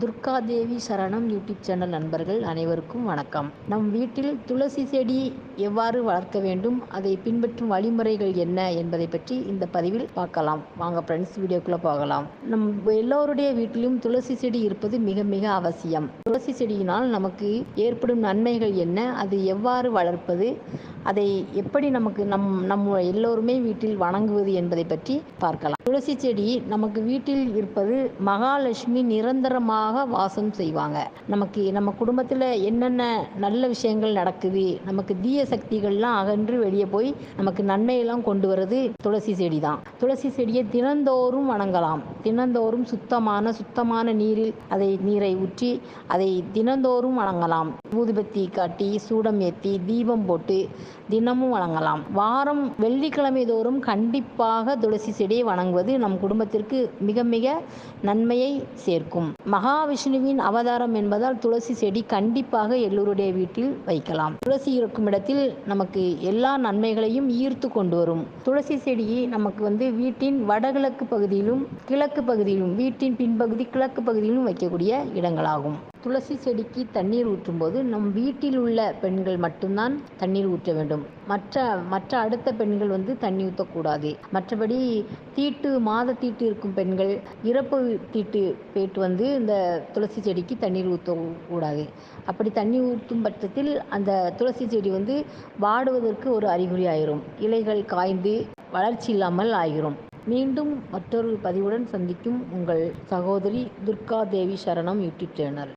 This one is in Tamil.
துர்காதேவி சரணம் யூடியூப் சேனல் நண்பர்கள் அனைவருக்கும் வணக்கம். நம் வீட்டில் துளசி செடி எவ்வாறு வளர்க்க வேண்டும் அதை பின்பற்றும் வழிமுறைகள் என்ன என்பதை பற்றி இந்த பதிவில் பார்க்கலாம். வாங்க ஃப்ரெண்ட்ஸ் வீடியோக்குள்ளே போகலாம். நம் எல்லோருடைய வீட்டிலும் துளசி செடி இருப்பது மிக மிக அவசியம். துளசி செடியினால் நமக்கு ஏற்படும் நன்மைகள் என்ன அது எவ்வாறு வளர்ப்பது அதை எப்படி நமக்கு நம் நம்ம எல்லோருமே வீட்டில் வணங்குவது என்பதை பற்றி பார்க்கலாம். துளசி செடி நமக்கு வீட்டில் இருப்பது மகாலட்சுமி நிரந்தரமாக வாசம் செய்வாங்க. நமக்கு நம்ம குடும்பத்தில் என்னென்ன நல்ல விஷயங்கள் நடக்குது நமக்கு தீய சக்திகள்லாம் அகன்று வெளியே போய் நமக்கு நன்மையெல்லாம் கொண்டு வர்றது துளசி செடி தான். துளசி செடியை தினந்தோறும் வணங்கலாம். தினந்தோறும் சுத்தமான சுத்தமான நீரில் அதை நீரை ஊற்றி அதை தினந்தோறும் வணங்கலாம். ஊதுபத்தி காட்டி சூடம் ஏற்றி தீபம் போட்டு தினமும் வணங்கலாம். வாரம் வெள்ளிக்கிழமை தோறும் கண்டிப்பாக துளசி செடியை வணங்குவது நம் குடும்பத்திற்கு மிக மிக நன்மையை சேர்க்கும். மகா மகாவிஷ்ணுவின் அவதாரம் என்பதால் துளசி செடி கண்டிப்பாக எல்லோருடைய வீட்டில் வைக்கலாம். துளசி இருக்கும் இடத்தில் நமக்கு எல்லா நன்மைகளையும் ஈர்த்து கொண்டு வரும். துளசி செடியை நமக்கு வந்து வீட்டின் வடகிழக்கு பகுதியிலும் கிழக்கு பகுதியிலும் வீட்டின் பின்பகுதி கிழக்கு பகுதியிலும் வைக்கக்கூடிய இடங்களாகும். துளசி செடிக்கு தண்ணீர் ஊற்றும்போது நம் வீட்டில் உள்ள பெண்கள் மட்டும்தான் தண்ணீர் ஊற்ற வேண்டும். மற்ற மற்ற அடுத்த பெண்கள் வந்து தண்ணி ஊற்றக்கூடாது. மற்றபடி தீட்டு மாத தீட்டு இருக்கும் பெண்கள் இறப்பு தீட்டு போயிட்டு வந்து இந்த துளசி செடிக்கு தண்ணீர் ஊற்றக்கூடாது அப்படி தண்ணி ஊற்றும் பட்சத்தில் அந்த துளசி செடி வந்து வாடுவதற்கு ஒரு அறிகுறி ஆயிரும். இலைகள் காய்ந்து வளர்ச்சி இல்லாமல் ஆகிரும் மீண்டும் மற்றொரு பதிவுடன் சந்திக்கும் உங்கள் சகோதரி துர்கா தேவி சரணம் யூடியூப் சேனல்.